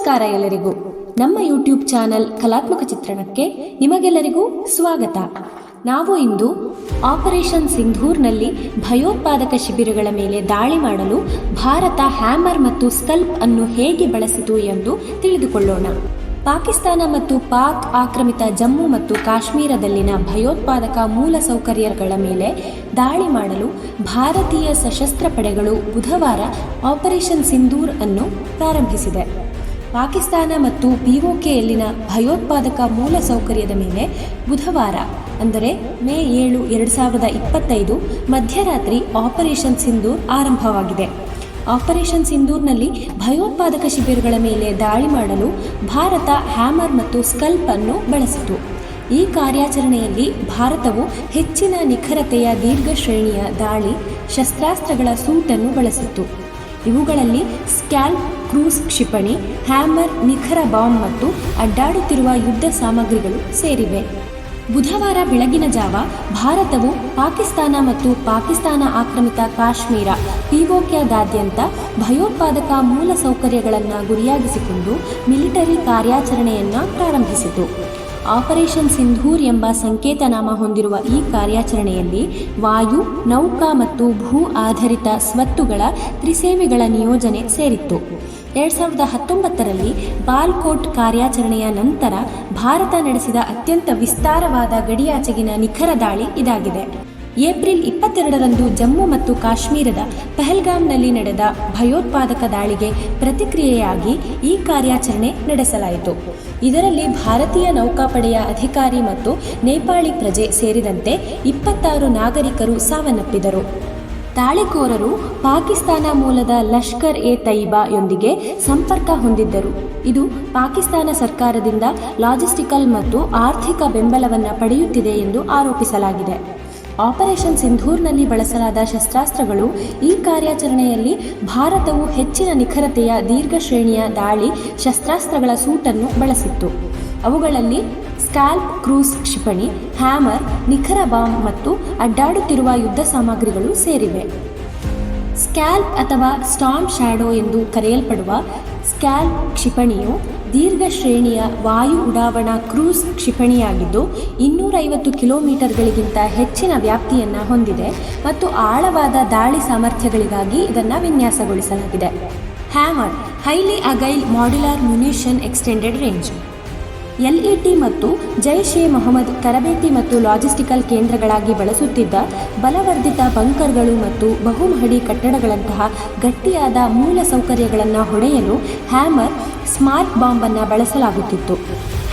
ನಮಸ್ಕಾರ ಎಲ್ಲರಿಗೂ. ನಮ್ಮ ಯೂಟ್ಯೂಬ್ ಚಾನೆಲ್ ಕಲಾತ್ಮಕ ಚಿತ್ರಣಕ್ಕೆ ನಿಮಗೆಲ್ಲರಿಗೂ ಸ್ವಾಗತ. ನಾವು ಇಂದು ಆಪರೇಷನ್ ಸಿಂಧೂರ್ನಲ್ಲಿ ಭಯೋತ್ಪಾದಕ ಶಿಬಿರಗಳ ಮೇಲೆ ದಾಳಿ ಮಾಡಲು ಭಾರತ ಹ್ಯಾಮರ್ ಮತ್ತು ಸ್ಕಲ್ಪ್ ಅನ್ನು ಹೇಗೆ ಬಳಸಿತು ಎಂದು ತಿಳಿದುಕೊಳ್ಳೋಣ. ಪಾಕಿಸ್ತಾನ ಮತ್ತು ಪಾಕ್ ಆಕ್ರಮಿತ ಜಮ್ಮು ಮತ್ತು ಕಾಶ್ಮೀರದಲ್ಲಿನ ಭಯೋತ್ಪಾದಕ ಮೂಲಸೌಕರ್ಯಗಳ ಮೇಲೆ ದಾಳಿ ಮಾಡಲು ಭಾರತೀಯ ಸಶಸ್ತ್ರ ಪಡೆಗಳು ಬುಧವಾರ ಆಪರೇಷನ್ ಸಿಂಧೂರ್ ಅನ್ನು ಪ್ರಾರಂಭಿಸಿದೆ. ಪಾಕಿಸ್ತಾನ ಮತ್ತು ಪಿಒಕೆಯಲ್ಲಿನ ಭಯೋತ್ಪಾದಕ ಮೂಲಸೌಕರ್ಯದ ಮೇಲೆ ಬುಧವಾರ, ಅಂದರೆ ಮೇ ಏಳು ಎರಡು ಸಾವಿರದ ಇಪ್ಪತ್ತೈದು, ಮಧ್ಯರಾತ್ರಿ ಆಪರೇಷನ್ ಸಿಂಧೂರ್ ಆರಂಭವಾಗಿದೆ. ಆಪರೇಷನ್ ಸಿಂಧೂರ್ನಲ್ಲಿ ಭಯೋತ್ಪಾದಕ ಶಿಬಿರಗಳ ಮೇಲೆ ದಾಳಿ ಮಾಡಲು ಭಾರತ ಹ್ಯಾಮರ್ ಮತ್ತು ಸ್ಕಲ್ಪ್ ಅನ್ನು ಬಳಸಿತು. ಈ ಕಾರ್ಯಾಚರಣೆಯಲ್ಲಿ ಭಾರತವು ಹೆಚ್ಚಿನ ನಿಖರತೆಯ ದೀರ್ಘ ಶ್ರೇಣಿಯ ದಾಳಿ, ಶಸ್ತ್ರಾಸ್ತ್ರಗಳ ಸೂಟನ್ನು ಬಳಸಿತ್ತು. ಇವುಗಳಲ್ಲಿ ಸ್ಕ್ಯಾಲ್ಪ್, ಕ್ರೂಸ್ ಕ್ಷಿಪಣಿ, ಹ್ಯಾಮರ್, ನಿಖರ ಬಾಂಬ್ ಮತ್ತು ಅಡ್ಡಾಡುತ್ತಿರುವ ಯುದ್ಧ ಸಾಮಗ್ರಿಗಳು ಸೇರಿವೆ. ಬುಧವಾರ ಬೆಳಗಿನ ಜಾವ ಭಾರತವು ಪಾಕಿಸ್ತಾನ ಮತ್ತು ಪಾಕಿಸ್ತಾನ ಆಕ್ರಮಿತ ಕಾಶ್ಮೀರ ಪಿಒಕ್ಯಾದಾದ್ಯಂತ ಭಯೋತ್ಪಾದಕ ಮೂಲಸೌಕರ್ಯಗಳನ್ನು ಗುರಿಯಾಗಿಸಿಕೊಂಡು ಮಿಲಿಟರಿ ಕಾರ್ಯಾಚರಣೆಯನ್ನು ಪ್ರಾರಂಭಿಸಿತು. ಆಪರೇಷನ್ ಸಿಂಧೂರ್ ಎಂಬ ಸಂಕೇತನಾಮ ಹೊಂದಿರುವ ಈ ಕಾರ್ಯಾಚರಣೆಯಲ್ಲಿ ವಾಯು, ನೌಕಾ ಮತ್ತು ಭೂ ಆಧಾರಿತ ಸ್ವತ್ತುಗಳ ತ್ರಿಸೇವೆಗಳ ನಿಯೋಜನೆ ಸೇರಿತ್ತು. ಎರಡು ಸಾವಿರದ ಹತ್ತೊಂಬತ್ತರಲ್ಲಿ ಬಾಲ್ಕೋಟ್ ಕಾರ್ಯಾಚರಣೆಯ ನಂತರ ಭಾರತ ನಡೆಸಿದ ಅತ್ಯಂತ ವಿಸ್ತಾರವಾದ ಗಡಿಯಾಚೆಗಿನ ನಿಖರ ದಾಳಿ ಇದಾಗಿದೆ. ಏಪ್ರಿಲ್ ಇಪ್ಪತ್ತೆರಡರಂದು ಜಮ್ಮು ಮತ್ತು ಕಾಶ್ಮೀರದ ಪಹಲ್ಗಾಮ್ನಲ್ಲಿ ನಡೆದ ಭಯೋತ್ಪಾದಕ ದಾಳಿಗೆ ಪ್ರತಿಕ್ರಿಯೆಯಾಗಿ ಈ ಕಾರ್ಯಾಚರಣೆ ನಡೆಸಲಾಯಿತು. ಇದರಲ್ಲಿ ಭಾರತೀಯ ನೌಕಾಪಡೆಯ ಅಧಿಕಾರಿ ಮತ್ತು ನೇಪಾಳಿ ಪ್ರಜೆ ಸೇರಿದಂತೆ ಇಪ್ಪತ್ತಾರು ನಾಗರಿಕರು ಸಾವನ್ನಪ್ಪಿದರು. ದಾಳಿಕೋರರು ಪಾಕಿಸ್ತಾನ ಮೂಲದ ಲಷ್ಕರ್ ಎ ತೈಬಾ ಯೊಂದಿಗೆ ಸಂಪರ್ಕ ಹೊಂದಿದ್ದರು. ಇದು ಪಾಕಿಸ್ತಾನ ಸರ್ಕಾರದಿಂದ ಲಾಜಿಸ್ಟಿಕಲ್ ಮತ್ತು ಆರ್ಥಿಕ ಬೆಂಬಲವನ್ನು ಪಡೆಯುತ್ತಿದೆ ಎಂದು ಆರೋಪಿಸಲಾಗಿದೆ. ಆಪರೇಷನ್ ಸಿಂಧೂರ್ನಲ್ಲಿ ಬಳಸಲಾದ ಶಸ್ತ್ರಾಸ್ತ್ರಗಳು ಈ ಕಾರ್ಯಾಚರಣೆಯಲ್ಲಿ ಭಾರತವು ಹೆಚ್ಚಿನ ನಿಖರತೆಯ ದೀರ್ಘ ಶ್ರೇಣಿಯ ದಾಳಿ ಶಸ್ತ್ರಾಸ್ತ್ರಗಳ ಸೂಟನ್ನು ಬಳಸಿತ್ತು. ಅವುಗಳಲ್ಲಿ ಸ್ಕಾಲ್ಪ್, ಕ್ರೂಸ್ ಕ್ಷಿಪಣಿ, ಹ್ಯಾಮರ್, ನಿಖರ ಬಾಂಬ್ ಮತ್ತು ಅಡ್ಡಾಡುತ್ತಿರುವ ಯುದ್ಧ ಸಾಮಗ್ರಿಗಳು ಸೇರಿವೆ. ಸ್ಕ್ಯಾಲ್ಪ್ ಅಥವಾ ಸ್ಟಾಮ್ ಶ್ಯಾಡೋ ಎಂದು ಕರೆಯಲ್ಪಡುವ ಸ್ಕ್ಯಾಲ್ಪ್ ಕ್ಷಿಪಣಿಯು ದೀರ್ಘ ಶ್ರೇಣಿಯ ವಾಯು ಉಡಾವಣಾ ಕ್ರೂಸ್ ಕ್ಷಿಪಣಿಯಾಗಿದ್ದು, ಇನ್ನೂರೈವತ್ತು ಕಿಲೋಮೀಟರ್ಗಳಿಗಿಂತ ಹೆಚ್ಚಿನ ವ್ಯಾಪ್ತಿಯನ್ನು ಹೊಂದಿದೆ ಮತ್ತು ಆಳವಾದ ದಾಳಿ ಸಾಮರ್ಥ್ಯಗಳಿಗಾಗಿ ಇದನ್ನು ವಿನ್ಯಾಸಗೊಳಿಸಲಾಗಿದೆ. HAMMER, highly agile modular munition extended range. LeT ಮತ್ತು ಜೈಷ್ ಎ ಮೊಹಮ್ಮದ್ ತರಬೇತಿ ಮತ್ತು ಲಾಜಿಸ್ಟಿಕಲ್ ಕೇಂದ್ರಗಳಾಗಿ ಬಳಸುತ್ತಿದ್ದ ಬಲವರ್ಧಿತ ಬಂಕರ್ಗಳು ಮತ್ತು ಬಹುಮಹಡಿ ಕಟ್ಟಡಗಳಂತಹ ಗಟ್ಟಿಯಾದ ಮೂಲ ಸೌಕರ್ಯಗಳನ್ನು ಹೊಡೆಯಲು ಹ್ಯಾಮರ್ ಸ್ಮಾರ್ಟ್ ಬಾಂಬನ್ನು ಬಳಸಲಾಗುತ್ತಿತ್ತು.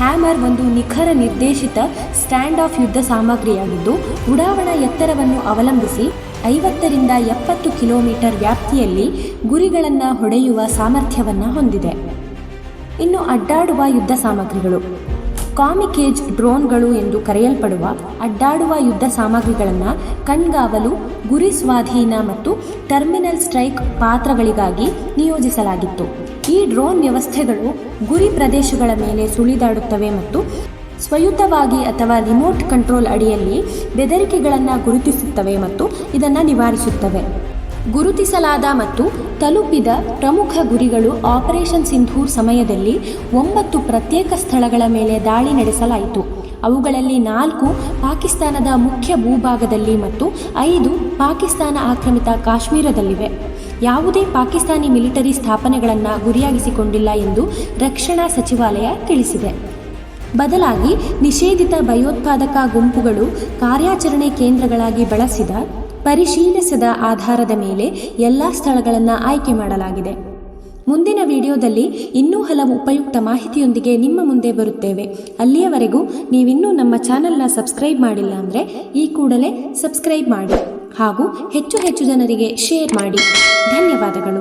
ಹ್ಯಾಮರ್ ಒಂದು ನಿಖರ ನಿರ್ದೇಶಿತ ಸ್ಟ್ಯಾಂಡ್ ಆಫ್ ಯುದ್ಧ ಸಾಮಗ್ರಿಯಾಗಿದ್ದು, ಉಡಾವಣಾ ಎತ್ತರವನ್ನು ಅವಲಂಬಿಸಿ ಐವತ್ತರಿಂದ ಎಪ್ಪತ್ತು ಕಿಲೋಮೀಟರ್ ವ್ಯಾಪ್ತಿಯಲ್ಲಿ ಗುರಿಗಳನ್ನು ಹೊಡೆಯುವ ಸಾಮರ್ಥ್ಯವನ್ನು ಹೊಂದಿದೆ. ಇನ್ನು ಅಡ್ಡಾಡುವ ಯುದ್ಧ ಸಾಮಗ್ರಿಗಳು. ಕಾಮಿಕೇಜ್ ಡ್ರೋನ್ಗಳು ಎಂದು ಕರೆಯಲ್ಪಡುವ ಅಡ್ಡಾಡುವ ಯುದ್ಧ ಸಾಮಗ್ರಿಗಳನ್ನು ಕಣ್ಗಾವಲು, ಗುರಿ ಸ್ವಾಧೀನ ಮತ್ತು ಟರ್ಮಿನಲ್ ಸ್ಟ್ರೈಕ್ ಪಾತ್ರಗಳಿಗಾಗಿ ನಿಯೋಜಿಸಲಾಗಿತ್ತು. ಈ ಡ್ರೋನ್ ವ್ಯವಸ್ಥೆಗಳು ಗುರಿ ಪ್ರದೇಶಗಳ ಮೇಲೆ ಸುಳಿದಾಡುತ್ತವೆ ಮತ್ತು ಸ್ವಯುತವಾಗಿ ಅಥವಾ ರಿಮೋಟ್ ಕಂಟ್ರೋಲ್ ಅಡಿಯಲ್ಲಿ ಬೆದರಿಕೆಗಳನ್ನು ಗುರುತಿಸುತ್ತವೆ ಮತ್ತು ಇದನ್ನು ನಿವಾರಿಸುತ್ತವೆ. ಗುರುತಿಸಲಾದ ಮತ್ತು ತಲುಪಿದ ಪ್ರಮುಖ ಗುರಿಗಳು ಆಪರೇಷನ್ ಸಿಂಧೂರ್ ಸಮಯದಲ್ಲಿ ಒಂಬತ್ತು ಪ್ರತ್ಯೇಕ ಸ್ಥಳಗಳ ಮೇಲೆ ದಾಳಿ ನಡೆಸಲಾಯಿತು. ಅವುಗಳಲ್ಲಿ ನಾಲ್ಕು ಪಾಕಿಸ್ತಾನದ ಮುಖ್ಯ ಭೂಭಾಗದಲ್ಲಿ ಮತ್ತು ಐದು ಪಾಕಿಸ್ತಾನ ಆಕ್ರಮಿತ ಕಾಶ್ಮೀರದಲ್ಲಿವೆ. ಯಾವುದೇ ಪಾಕಿಸ್ತಾನಿ ಮಿಲಿಟರಿ ಸ್ಥಾಪನೆಗಳನ್ನು ಗುರಿಯಾಗಿಸಿಕೊಂಡಿಲ್ಲ ಎಂದು ರಕ್ಷಣಾ ಸಚಿವಾಲಯ ತಿಳಿಸಿದೆ. ಬದಲಾಗಿ ನಿಷೇಧಿತ ಭಯೋತ್ಪಾದಕ ಗುಂಪುಗಳು ಕಾರ್ಯಾಚರಣೆ ಕೇಂದ್ರಗಳಾಗಿ ಬಳಸಿದ ಪರಿಶೀಲಿಸಿದ ಆಧಾರದ ಮೇಲೆ ಎಲ್ಲ ಸ್ಥಳಗಳನ್ನು ಆಯ್ಕೆ ಮಾಡಲಾಗಿದೆ. ಮುಂದಿನ ವಿಡಿಯೋದಲ್ಲಿ ಇನ್ನೂ ಹಲವು ಉಪಯುಕ್ತ ಮಾಹಿತಿಯೊಂದಿಗೆ ನಿಮ್ಮ ಮುಂದೆ ಬರುತ್ತೇವೆ. ಅಲ್ಲಿಯವರೆಗೂ ನೀವಿನ್ನೂ ನಮ್ಮ ಚಾನೆಲ್ನ ಸಬ್ಸ್ಕ್ರೈಬ್ ಮಾಡಿಲ್ಲ ಅಂದರೆ ಈ ಕೂಡಲೇ ಸಬ್ಸ್ಕ್ರೈಬ್ ಮಾಡಿ ಹಾಗೂ ಹೆಚ್ಚು ಹೆಚ್ಚು ಜನರಿಗೆ ಶೇರ್ ಮಾಡಿ. ಧನ್ಯವಾದಗಳು.